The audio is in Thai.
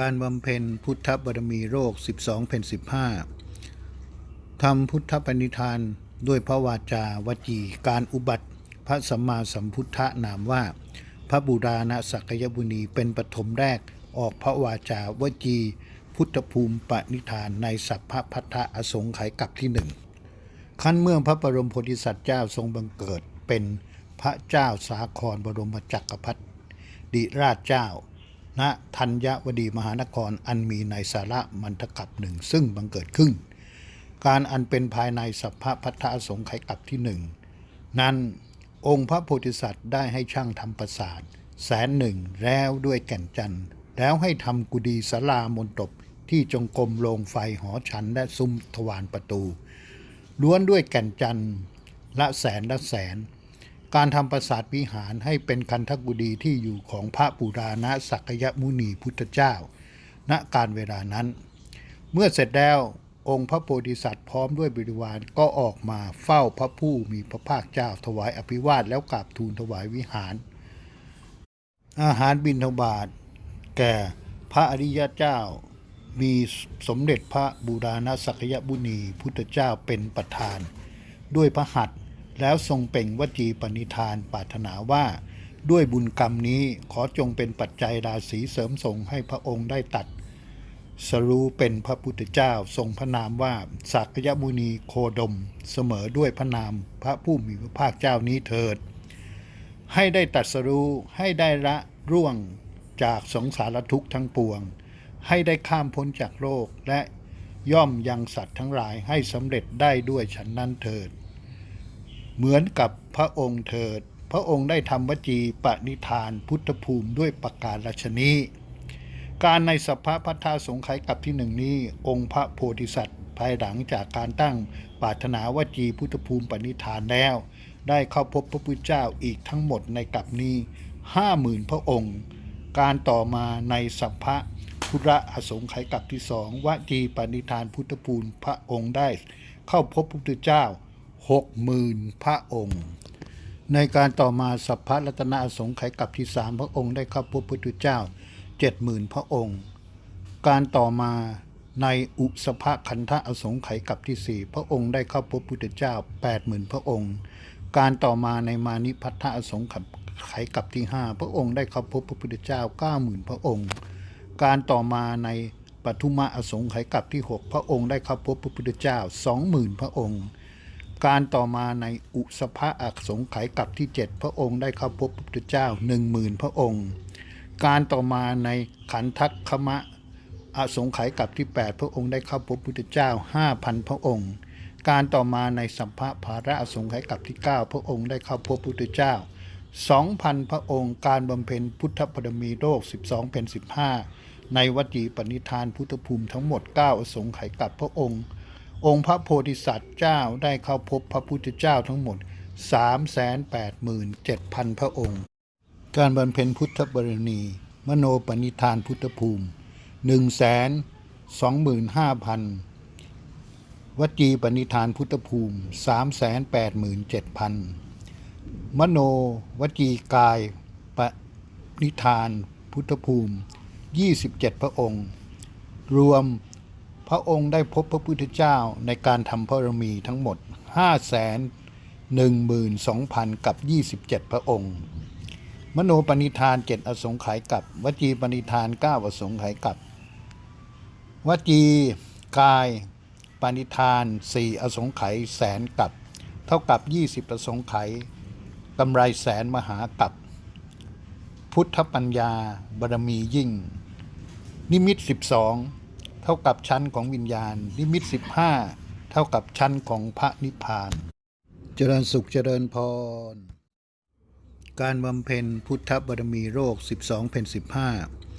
การบำเพ็ญพุทธบารมีโรค 12เป็น15ทำพุทธปณิธานด้วยพระวาจาวจี การอุบัติ พระสัมมาสัมพุทธนามว่า พระบุราณสักยบุนีเป็นปฐมแรกออกพระวาจาวจี พุทธภูมิปณิธานในสัพพพัทธอสงไขยกับที่หนึ่งขั้นเมื่อพระบรมโพธิสัตว์เจ้าทรงบังเกิดเป็นพระเจ้าสาครบรมจักรพรรดิราชเจ้า ณธัญวดีมหานครอันมีในสาระมันทกับหนึ่งซึ่งบังเกิดขึ้น การอันเป็นภายในสัพพพัทธสงไขกับที่หนึ่งนั้นองค์พระโพธิสัตว์ได้ให้ช่างทำประสาทแสนหนึ่งแล้วด้วยแก่นจันทร์แล้วให้ทำกุดีสลามนตบที่จงกรมโรงไฟหอฉันและซุ้มทวารประตูล้วนด้วยแก่นจันทร์ละแสนละแสน การทำปราสาทวิหารให้เป็นคันธกุดีที่อยู่ของพระปุราณสักยมุนีพุทธเจ้า ณการเวลานั้น เมื่อเสร็จแล้วองค์พระโพธิสัตว์พร้อมด้วยบริวารก็ออกมาเฝ้าพระผู้มีพระภาคเจ้าถวายอภิวาทแล้วกราบทูลถวายวิหาร อาหารบิณฑบาตแก่พระอริยเจ้ามีสมเด็จพระบูราณสักยบุนีพุทธเจ้าเป็นประธาน ด้วยพระหัตถ์ แล้วทรงเป่งวจีปณิธานปรารถนาว่าด้วยบุญกรรมนี้ขอจงเป็นปัจจัยราศีเสริมส่งให้พระองค์ได้ตัด สรู้เป็นพระพุทธเจ้าทรงพระนามว่าสักยมุนีโคดม เสมอด้วยพระนามพระผู้มีพระภาคเจ้านี้เถิด ให้ได้ตัดสรู้ให้ได้ละร่วงจากสงสารทุกข์ทั้งปวง ให้ได้ข้ามพ้นจากโลกและย่อมยังสัตว์ทั้งหลายให้สำเร็จได้ด้วยฉันนั้นเถิด เหมือนกับพระองค์เถิด พระองค์ได้ทำวจีปณิธานพุทธภูมิด้วยประการราชนี้ การในสัพพะพัทธาสงไขกับที่หนึ่งนี้ องค์พระโพธิสัตว์ ภายหลังจากการตั้งปรารถนาวจีพุทธภูมิปณิธานแล้ว ได้เข้าพบพระพุทธเจ้าอีกทั้งหมดในกับนี้ห้าหมื่นพระองค์ การต่อมาในสัพพะพุระอสงไขยกับที่สองวจีปณิธานพุทธภูมิพระองค์ได้ เข้าพบพระพุทธเจ้า หกหมื่นพระองค์ ในการต่อมาสัพพะรัตนอสงไขยกับที่สามพระองค์ได้เข้าพบพระพุทธเจ้าเจ็ดหมื่นพระองค์ การต่อมาในอุสภคันธะอสงไขยกับที่สี่พระองค์ได้เข้าพบพระพุทธเจ้าแปดหมื่นพระองค์ การต่อมาในมานิพัทธะอสงไขยกับที่ห้าพระองค์ได้เข้าพบพระพุทธเจ้าเก้าหมื่นพระองค์ การต่อมาในปทุมะอสงไขยกับที่หกพระองค์ได้เข้าพบพระพุทธเจ้าสองหมื่นพระองค์ การต่อมาในอุสภะอักสงไขยกับที่เจ็ดพระองค์ได้เข้าพบพระพุทธเจ้าหนึ่งหมื่นพระองค์ การต่อมาในขันทัคคมะอสงไขยกับที่ 8 พระองค์ได้เข้าพบพุทธเจ้า 5,000 พระองค์ การต่อมาในสัมภะภาระอสงไขยกับที่ 9 พระองค์ได้เข้าพบพุทธเจ้า 2,000 พระองค์ การบำเพ็ญพุทธปรมีโรค12เป็น15 ในวัจีปณิธานพุทธภูมิทั้งหมด 9 อสงไขยกับพระองค์ องค์พระโพธิสัตว์เจ้าได้เข้าพบพระพุทธเจ้าทั้งหมด 387,000 พระองค์ การบำเพ็ญพุทธบารณีมโนปณิธานพุทธภูมิหนึ่งแสนสองหมื่นห้าพันวจีปณิธานพุทธภูมิสามแสนแปดหมื่นเจ็ดพันมโนวจีกายปณิธานพุทธภูมิยี่สิบเจ็ดพระองค์ รวม ระองค์ได้พบพระพุทธเจ้าในการทำพระมีทั้งหมดห้าแสนหนึ่งหมื่นสองพันกับยี่สิบเจ็ดพระองค์ มโนปณิธานเจ็ดอสงไขยกับ วจีปณิธานเก้าอสงไขยกับ วจีกายปณิธานสี่อสงไขยแสนกับ เท่ากับยี่สิบอสงไขยกำไรแสนมหากับ พุทธปัญญาบารมียิ่ง นิมิตสิบสอง เท่ากับชั้นของวิญญาณ นิมิตสิบห้าเท่ากับชั้นของพระนิพพาน เจริญสุขเจริญพร การบำเพ็ญพุทธบารมีโรค 12 เพน15